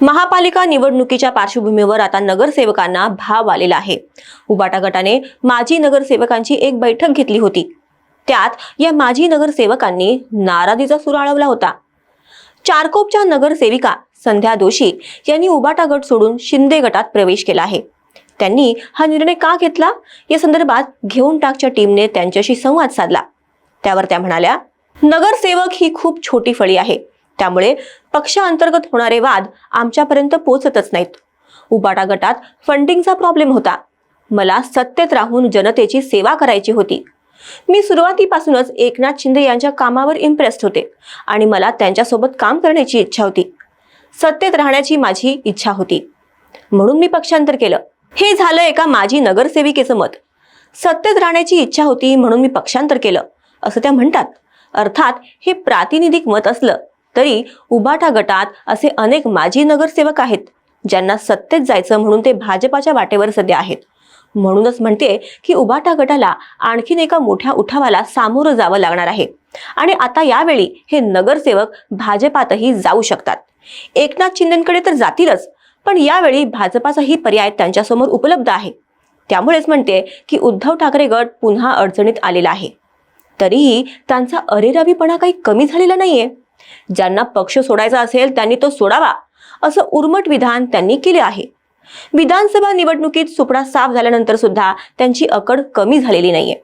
महापालिका निवडणुकीच्या पार्श्वभूमीवर आता नगरसेवकांना भाव आलेला आहे. उबाटा गटाने माजी नगरसेवकांची एक बैठक घेतली होती. त्यात या माजी नगरसेवकांनी नाराजीचा सूर आळवला होता. चारकोपच्या नगरसेविका संध्या दोशी यांनी उबाटा गट सोडून शिंदे गटात प्रवेश केला आहे. त्यांनी हा निर्णय का घेतला? या संदर्भात घेऊन टाकच्या टीमने त्यांच्याशी संवाद साधला. त्यावर त्या म्हणाल्या नगरसेवक ही खूप छोटी फळी आहे. त्यामुळे पक्षांतर्गत होणारे वाद आमच्यापर्यंत पोचतच नाहीत. उबाटा गटात फंडिंगचा प्रॉब्लेम होता. मला सत्तेत राहून जनतेची सेवा करायची होती. मी सुरुवातीपासूनच एकनाथ शिंदे यांच्या कामावर इम्प्रेस्ड होते आणि मला त्यांच्यासोबत काम करण्याची इच्छा होती. सत्तेत राहण्याची माझी इच्छा होती. म्हणून मी पक्षांतर केलं. हे झालं एका माजी नगरसेविकेचं मत. सत्तेत राहण्याची इच्छा होती म्हणून मी पक्षांतर केलं. असं त्या म्हणतात. अर्थात हे प्रातिनिधिक मत असलं. तरी उबाटा गटात असे अनेक माजी नगरसेवक आहेत ज्यांना सत्तेत जायचं म्हणून ते भाजपाच्या वाटेवर सध्या आहेत. म्हणूनच म्हणते की उबाटा गटाला आणखीन एका मोठ्या उठावाला सामोरं जावं लागणार आहे. आणि आता यावेळी हे नगरसेवक भाजपातही जाऊ शकतात. एकनाथ शिंदेकडे तर जातीलच पण यावेळी भाजपाचाही पर्याय त्यांच्यासमोर उपलब्ध आहे. त्यामुळेच म्हणते की उद्धव ठाकरे गट पुन्हा अडचणीत आलेला आहे. तरीही त्यांचा अरेरावीपणा काही कमी झालेला नाहीये. ज्यांना पक्ष सोडायचा असेल त्यांनी तो सोडावा असं उर्मट विधान त्यांनी केले आहे. विधानसभा निवडणुकीत सुपडा साफ झाल्यानंतर सुद्धा त्यांची अकड कमी झालेली नाहीये.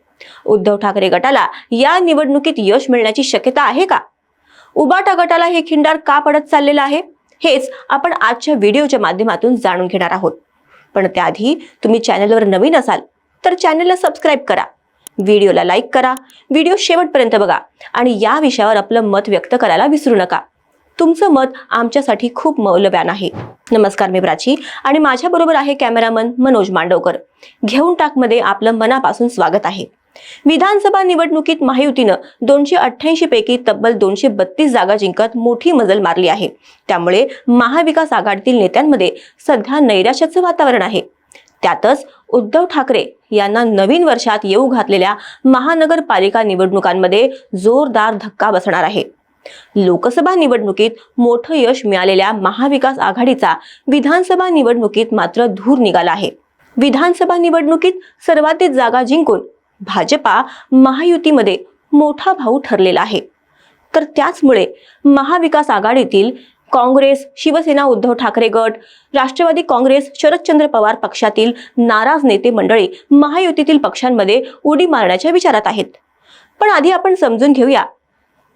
उद्धव ठाकरे गटाला या निवडणुकीत यश मिळण्याची शक्यता आहे का? उबाटा गटाला हे खिंडार का पडत चाललेलं आहे? हेच आपण आजच्या व्हिडिओच्या माध्यमातून जाणून घेणार आहोत. पण त्याआधी तुम्ही चॅनलवर नवीन असाल तर चॅनलला सबस्क्राईब करा. व्हिडिओला लाईक करा. व्हिडिओ शेवटपर्यंत बघा. आणि या विषयावर आपलं मत व्यक्त करायला विसरू नका. तुमचं मत आमच्यासाठी खूप मौल्यवान आहे. नमस्कार मी प्राची आणि माझ्याबरोबर आहे कॅमेरामन मनोज मांडवकर. घेऊन टाकमध्ये आपलं मनापासून स्वागत आहे. विधानसभा निवडणुकीत महायुतीनं दोनशे अठ्ठ्याऐंशी पैकी तब्बल दोनशे बत्तीस जागा जिंकत मोठी मजल मारली आहे. त्यामुळे महाविकास आघाडीतील नेत्यांमध्ये सध्या नैराश्याचं वातावरण आहे. त्यातच उद्धव ठाकरे यांना नवीन वर्षात येऊ घातलेल्या महानगरपालिका निवडणुकांमध्ये जोरदार धक्का बसणार आहे. लोकसभा निवडणुकीत मोठं यश मिळालेल्या महाविकास आघाडीचा विधानसभा निवडणुकीत मात्र धूर निघाला आहे. विधानसभा निवडणुकीत सर्वाधिक जागा जिंकून भाजपा महायुतीमध्ये मोठा भाऊ ठरलेला आहे. तर त्याचमुळे महाविकास आघाडीतील काँग्रेस शिवसेना उद्धव ठाकरे गट राष्ट्रवादी काँग्रेस शरदचंद्र पवार पक्षातील नाराज नेते मंडळी महायुतीतील पक्षांमध्ये उडी मारण्याच्या विचारात आहेत. पण आधी आपण समजून घेऊया.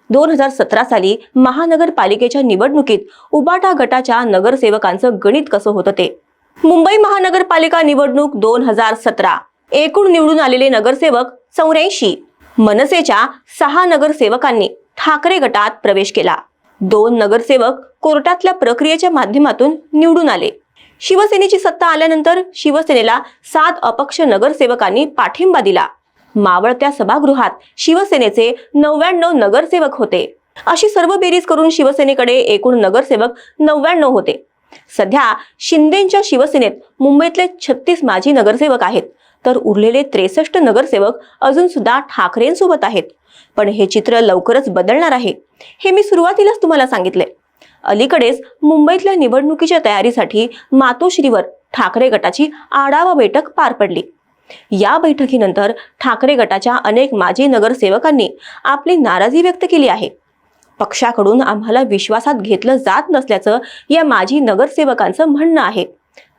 दोन हजार सतरा साली महानगरपालिकेच्या निवडणुकीत उबाटा गटाच्या नगरसेवकांचं गणित कसं होतं ते? मुंबई महानगरपालिका निवडणूक दोन हजार सतरा. एकूण निवडून आलेले नगरसेवक चौऱ्याऐंशी. मनसेच्या सहा नगरसेवकांनी ठाकरे गटात प्रवेश केला. दोन नगरसेवक कोर्टातल्या प्रक्रियेच्या माध्यमातून निवडून आले. शिवसेनेची सत्ता आल्यानंतर शिवसेनेला सात अपक्ष नगरसेवकांनी पाठिंबा दिला. मावळत्या सभागृहात शिवसेनेचे नव्याण्णव नगरसेवक होते. अशी सर्व बेरीज करून शिवसेनेकडे एकूण नगरसेवक नव्याण्णव होते. सध्या शिंदेच्या शिवसेनेत मुंबईतले छत्तीस माजी नगरसेवक आहेत. तर उरलेले त्रेसष्ट नगरसेवक अजून सुद्धा ठाकरेंसोबत आहेत. पण हे चित्र लवकरच बदलणार आहे. हे मी सुरुवातीलाच तुम्हाला सांगितले. अलीकडेच मुंबईतल्या निवडणुकीच्या तयारीसाठी मातोश्रीवर ठाकरे गटाची आढावा बैठक पार पडली. या बैठकीनंतर ठाकरे गटाच्या अनेक माजी नगरसेवकांनी आपली नाराजी व्यक्त केली आहे. पक्षाकडून आम्हाला विश्वासात घेतलं जात नसल्याचं या माजी नगरसेवकांचं म्हणणं आहे.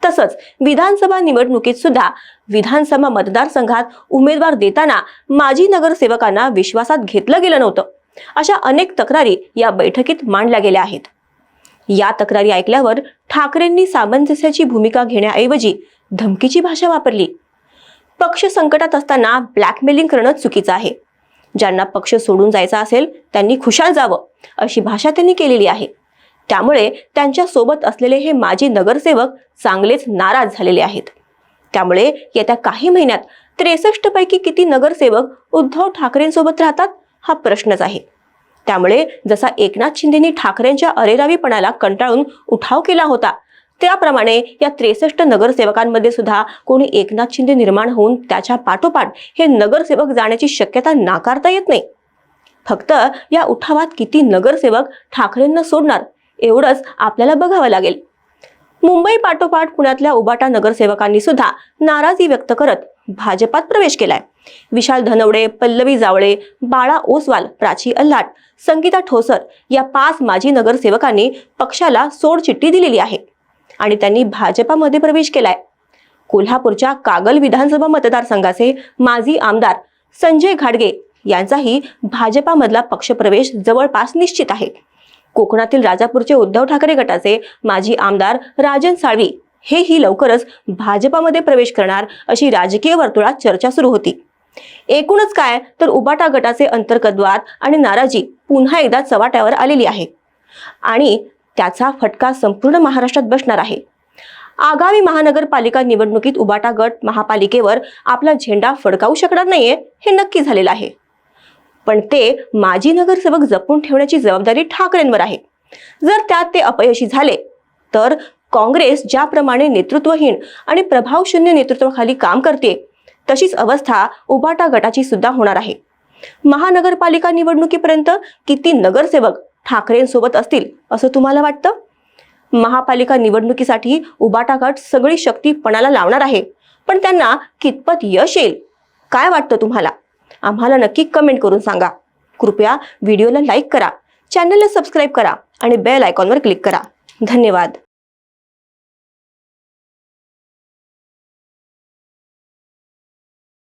तसंच विधानसभा निवडणुकीत सुद्धा विधानसभा मतदारसंघात उमेदवार देताना माजी नगरसेवकांना विश्वासात घेतलं गेलं नव्हतं. अशा अनेक तक्रारी या बैठकीत मांडल्या गेल्या आहेत. या तक्रारी ऐकल्यावर ठाकरेंनी सामंजस्याची भूमिका घेण्याऐवजी धमकीची भाषा वापरली. पक्ष संकटात असताना ब्लॅकमेलिंग करणं चुकीचं आहे. ज्यांना पक्ष सोडून जायचा असेल त्यांनी खुशाल जावं अशी भाषा त्यांनी केलेली आहे. त्यामुळे त्यांच्यासोबत असलेले हे माजी नगरसेवक चांगलेच नाराज झालेले आहेत. त्यामुळे येत्या काही महिन्यात त्रेसष्ट पैकी किती नगरसेवक उद्धव ठाकरेंसोबत राहतात हा प्रश्नच आहे. त्यामुळे जसा एकनाथ शिंदेनी ठाकरेंच्या अरेरावीपणाला कंटाळून उठाव केला होता त्याप्रमाणे या त्रेसष्ट नगरसेवकांमध्ये सुद्धा कोणी एकनाथ शिंदे निर्माण होऊन त्याच्या पाठोपाठ हे नगरसेवक जाण्याची शक्यता नाकारता येत नाही. फक्त या उठावात किती नगरसेवक ठाकरेंना सोडणार एवढंच आपल्याला बघावं लागेल. मुंबई पाठोपाठ पुण्यातल्या उबाटा नगरसेवकांनी सुद्धा नाराजी व्यक्त करत भाजपात प्रवेश केलाय. विशाल धनवडे पल्लवी जावळे बाळा ओसवाल प्राची अल्हाट संगीता ठोसर या पाच माजी नगरसेवकांनी पक्षाला सोडचिठ्ठी दिलेली आहे आणि त्यांनी भाजपामध्ये प्रवेश केलाय. कोल्हापूरच्या कागल विधानसभा मतदारसंघाचे माजी आमदार संजय घाडगे यांचाही भाजपामधला पक्षप्रवेश जवळपास निश्चित आहे. कोकणातील राजापूरचे उद्धव ठाकरे गटाचे माजी आमदार राजन साळवी हेही लवकरच भाजपामध्ये प्रवेश करणार अशी राजकीय वर्तुळात चर्चा सुरू होती. एकूणच काय तर उबाटा गटाचे अंतर्गत वाद आणि नाराजी पुन्हा एकदा चव्हाट्यावर आलेली आहे. आणि त्याचा फटका संपूर्ण महाराष्ट्रात बसणार आहे. आगामी महानगरपालिका निवडणुकीत उबाटा गट महापालिकेवर आपला झेंडा फडकावू शकणार नाहीये हे नक्की झालेलं आहे. पण ते माजी नगरसेवक जपून ठेवण्याची जबाबदारी ठाकरेंवर आहे. जर त्यात ते अपयशी झाले तर काँग्रेस ज्याप्रमाणे नेतृत्वहीन आणि प्रभावशून्य नेतृत्वाखाली काम करते तशीच अवस्था उबाटा गटाची सुद्धा होणार आहे. महानगरपालिका निवडणुकीपर्यंत किती नगरसेवक ठाकरेंसोबत असतील असं तुम्हाला वाटतं? महापालिका निवडणुकीसाठी उबाटा गट सगळी शक्ती पणाला लावणार आहे पण त्यांना कितपत यश येईल काय वाटतं तुम्हाला? आम्हाला नक्की कमेंट करून सांगा. कृपया व्हिडिओला लाईक करा. चॅनलला सबस्क्राईब करा आणि बेल आयकॉनवर क्लिक करा. धन्यवाद.